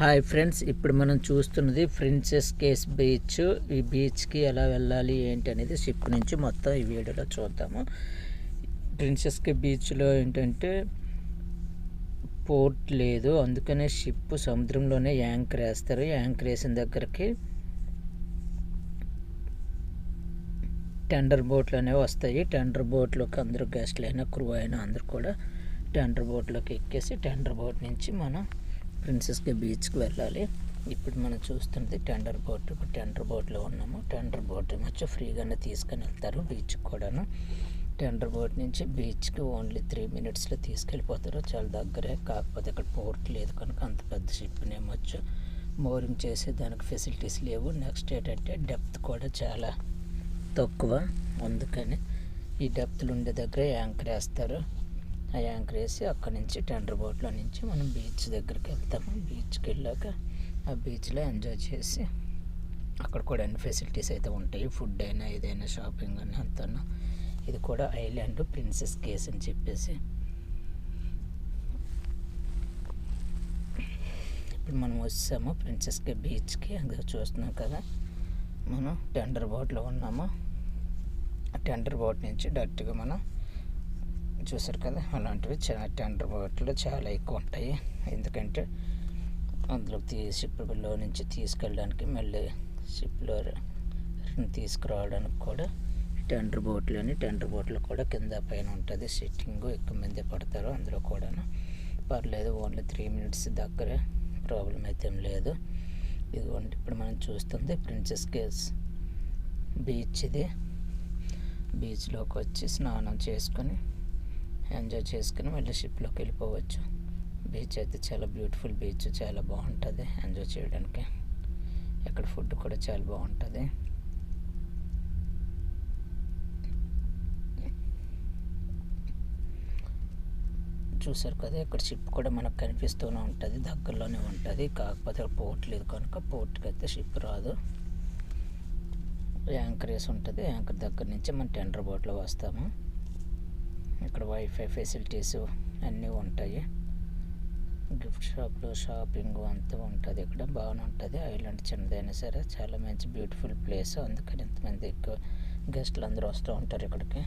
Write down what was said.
Hi friends ఇప్పుడు మనం చూస్తున్నది ప్రిన్సెస్ కేస్ బీచ్. ఈ బీచ్కి ఎలా వెళ్ళాలి ఏంటి అనేది షిప్ నుంచి మొత్తం ఈ వీడియోలో చూద్దాము. ప్రిన్సెస్ కే బీచ్లో ఏంటంటే పోర్ట్ లేదు అందుకనే షిప్ సముద్రంలోనే యాంకర్ వేస్తారు. యాంకర్ వేసిన దగ్గరికి టెండర్ బోట్లు అనేవి వస్తాయి. టెండర్ బోట్లోకి అందరూ గెస్ట్లు అయినా క్రూ అయినా అందరూ కూడా టెండర్ బోట్లోకి ఎక్కేసి టెండర్ బోట్ నుంచి మనం ప్రిన్సెస్కి బీచ్కి వెళ్ళాలి. ఇప్పుడు మనం చూస్తున్నది టెండర్ బోట్ ఇప్పుడు టెండర్ బోట్లో ఉన్నాము. టెండర్ బోట్ వచ్చి ఫ్రీగానే తీసుకొని వెళ్తారు బీచ్కి కూడాను. టెండర్ బోట్ నుంచి బీచ్కి ఓన్లీ త్రీ మినిట్స్లో తీసుకెళ్ళిపోతారు. చాలా దగ్గరే కాకపోతే ఇక్కడ పోర్ట్ లేదు కనుక అంత పెద్ద షిప్ని ఏమొచ్చు మోరింగ్ చేసే దానికి ఫెసిలిటీస్ లేవు. నెక్స్ట్ ఏంటంటే డెప్త్ కూడా చాలా తక్కువ. అందుకని ఈ డెప్త్లు ఉండే దగ్గర యాంకర్ వేస్తారు. యాంకర్ వేసి అక్కడి నుంచి టెండర్ బోట్లో నుంచి మనం బీచ్ దగ్గరికి వెళ్తాము. బీచ్కి వెళ్ళాక ఆ బీచ్లో ఎంజాయ్ చేసి అక్కడ కూడా అన్ని ఫెసిలిటీస్ అయితే ఉంటాయి. ఫుడ్ అయినా ఏదైనా షాపింగ్ అని అంతాను. ఇది కూడా ఐలాండ్ ప్రిన్సెస్ కేస్ అని చెప్పేసి. ఇప్పుడు మనం వచ్చాము ప్రిన్సెస్ కే బీచ్కి. అది చూస్తున్నాం కదా. మనం టెండర్ బోట్లో ఉన్నాము. ఆ టెండర్ బోట్ నుంచి డైరెక్ట్గా మనం చూసారు కదా అలాంటివి చాలా టెండర్ బోట్లు చాలా ఎక్కువ ఉంటాయి. ఎందుకంటే అందులో తీ షిప్లో నుంచి తీసుకెళ్ళడానికి మళ్ళీ షిప్లో తీసుకురావడానికి కూడా టెండర్ బోట్లు అని టెండర్ బోట్లు కూడా కింద పైన ఉంటుంది. సిట్టింగ్ ఎక్కువ మంది పడతారు అందులో కూడాను. పర్లేదు ఓన్లీ త్రీ మినిట్స్ దగ్గర ప్రాబ్లం అయితే ఏం లేదు. ఇదిగోండి ఇప్పుడు మనం చూస్తుంది ప్రిన్సెస్ కేస్ బీచ్ ఇది. బీచ్లోకి వచ్చి స్నానం చేసుకొని ఎంజాయ్ చేసుకుని మళ్ళీ షిప్లోకి వెళ్ళిపోవచ్చు. బీచ్ అయితే చాలా బ్యూటిఫుల్ బీచ్ చాలా బాగుంటుంది. ఎంజాయ్ చేయడానికి. ఇక్కడ ఫుడ్ కూడా చాలా బాగుంటుంది. చూసారు కదా ఇక్కడ షిప్ కూడా మనకు కనిపిస్తూనే ఉంటుంది. దగ్గరలోనే ఉంటుంది. కాకపోతే పోర్ట్ లేదు కనుక పోర్ట్కి అయితే షిప్ రాదు. యాంకర్ వేసి ఉంటుంది. యాంకర్ దగ్గర నుంచి మనం టెండర్ బోట్లో వస్తాము. ఇక్కడ వైఫై ఫెసిలిటీస్ అన్నీ ఉంటాయి. గిఫ్ట్ షాప్లో షాపింగ్ అంతా ఉంటుంది ఇక్కడ. బాగానే ఉంటుంది. ఐలాండ్ చిన్నదైనా సరే. చాలా మంచి బ్యూటిఫుల్ ప్లేస్ అందుకని ఇంతమంది ఎక్కువ గెస్ట్లు అందరూ వస్తూ ఉంటారు ఇక్కడికి.